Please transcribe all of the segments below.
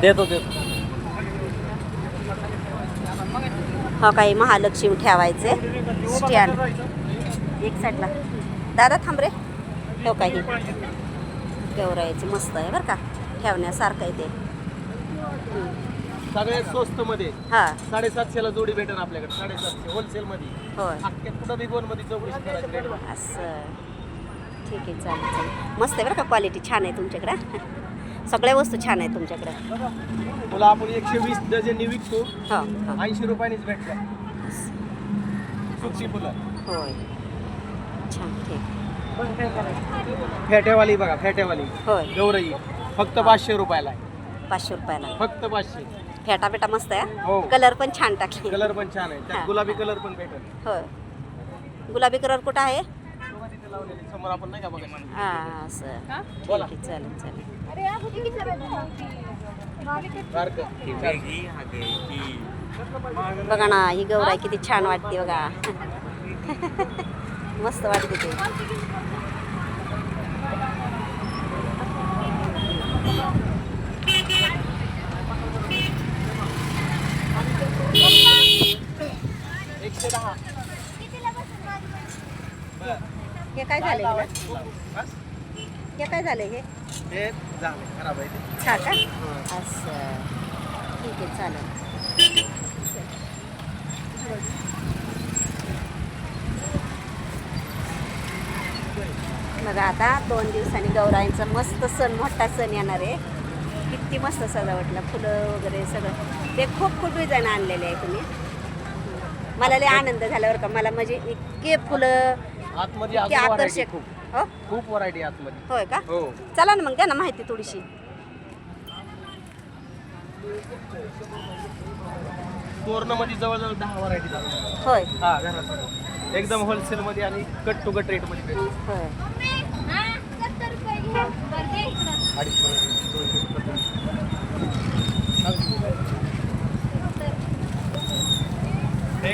देतो देतो. हा काही महालक्ष्मी ठेवायचे. स्टँड. एक साईडला. दादा थांब रे. हो काही. गौरायचे मस्त आहे बरं का. ठेवण्यासारखं आहे ते. सगळ्यात स्वस्त मध्ये हा. साडेसातशेला जोडी भेटेल आपल्याकडे. साडेसातशे होलसेल मध्ये. कुठं बी गोनमध्ये चौकशी करायची. असं. ठीक आहे चालेल चालेल. मस्त आहे बरं का क्वालिटी छान आहे तुमच्याकडं. सगळ्या वस्तू छान आहेत तुमच्याकडं. तुला आपण एकशे वीस डझननी विकतो. हो हो. ऐंशी रुपयानीच भेटतात फुलं. होय. छान ठीक. फेट्यावाली बघा फेट्यावाली. होय. गौरई. फक्त पाचशे रुपयाला आहे. पाचशे रुपयाला फक्त पाचशे. फेटा बेटा मस्त आहे हो? कलर पण छान टाकले. कलर पण छान आहे. हा. गुलाबी कलर पण भेटेल. होय. गुलाबी कलर कुठं आहे? समोर आपण नाही का बघा हा असं. ठीक बोला. आहे चालेल चालेल. बघा ना ही गौराई किती छान वाटते बघा. मस्त वाटते ते एकशे दहा बरं. हे काय झालं हिला? बस. हे काय झालं हे हे झालं खराब आहे ते. हा का. असं ठीक आहे चालेल बघा आता दोन दिवसांनी गौराईंचा मस्त सण मोठा सण येणार आहे किती मस्त सजावटला फुलं वगैरे सगळं ते खूप खूप डिझाईन आणलेले आहे तुम्ही मला लय आनंद झाल्यावर का मला म्हणजे इतके फुलं आतमध्ये इतके अजून variety आकर्षक. खूप. हो? खूप व्हरायटी आतमध्ये. होय का? हो. चला ना मग द्या ना माहिती थोडीशी. तोरणमध्ये जवळजवळ दहा व्हरायटी होय. हा घरात एकदम होलसेल मध्ये आणि कट टू कट रेटमध्ये. होय.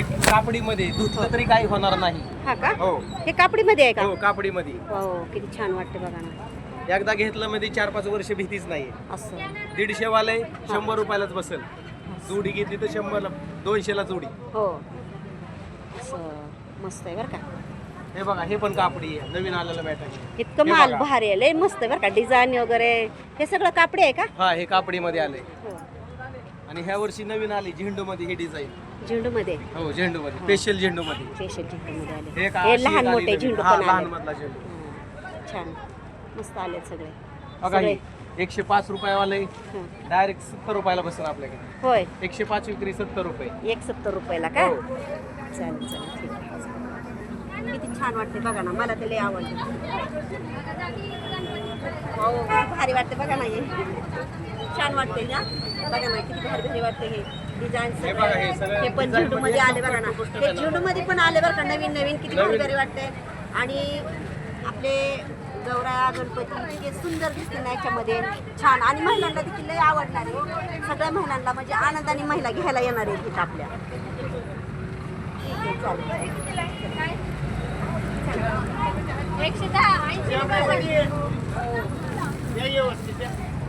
कापडीमध्ये धुतलं तरी काही होणार नाही. हा का? हो. हे कापडीमध्ये आहे का? हो कापडीमध्ये. हो किती छान वाटते बघा ना. एकदा घेतलं मध्ये चार पाच वर्ष भीतीच नाही असं. दीडशे वाले शंभर रुपयालाच बसेल. जोडी घेतली तर शंभरला दोनशेला जोडी. हो. असं. मस्त आहे बरं का. हे बघा हे पण कापडी आहे. नवीन आलेलं बॅटरी इतकं हे माल बघा. भारी आहे. लय मस्त आहे बरं का. डिझाईन वगैरे. हे सगळं कापडी आहे का? हा हे कापडीमध्ये आले हो. आणि ह्या वर्षी नवीन आली झेंडू मध्ये ही डिझाईन. झेंडू मध्ये हो झेंडू मध्ये स्पेशल झेंडू मध्ये स्पेशल झेंडू मध्ये आले. हे एक हे अशी लहान मोठे. झेंडू हा, पण लहान आले. मधला झेंडू. छान. मस्त आले सगळे. बघा सगळे. ही एकशे पाच रुपयावाले. हं. डायरेक्ट सत्तर रुपयाला बसेल आपल्याकडे. होय. एकशे पाच विक्री सत्तर रुपये. एक सत्तर रुपयाला का? हो. चालेल चालेल ठीक आहे. किती छान वाटते बघा ना मला ते लय आवडते. हो किती भारी वाटते बघा ना हे. छान वाटते ना? बघा ना किती भारी भारी वाटते हे. डिझाईन हे हे हे पण झेंडू मध्ये आले बघा ना हे झेंडू मध्ये पण आले बरं का नवीन नवीन किती भारी वाटते आणि आपले गौरा गणपती इतके सुंदर दिसते ना याच्यामध्ये छान आणि महिलांना देखील लय आवडणार आहे सगळ्या महिलांना म्हणजे आनंदाने महिला घ्यायला येणार आहेत इथं आपल्या ठीक आहे चालेल एकशे दहा ऐंशी रुपये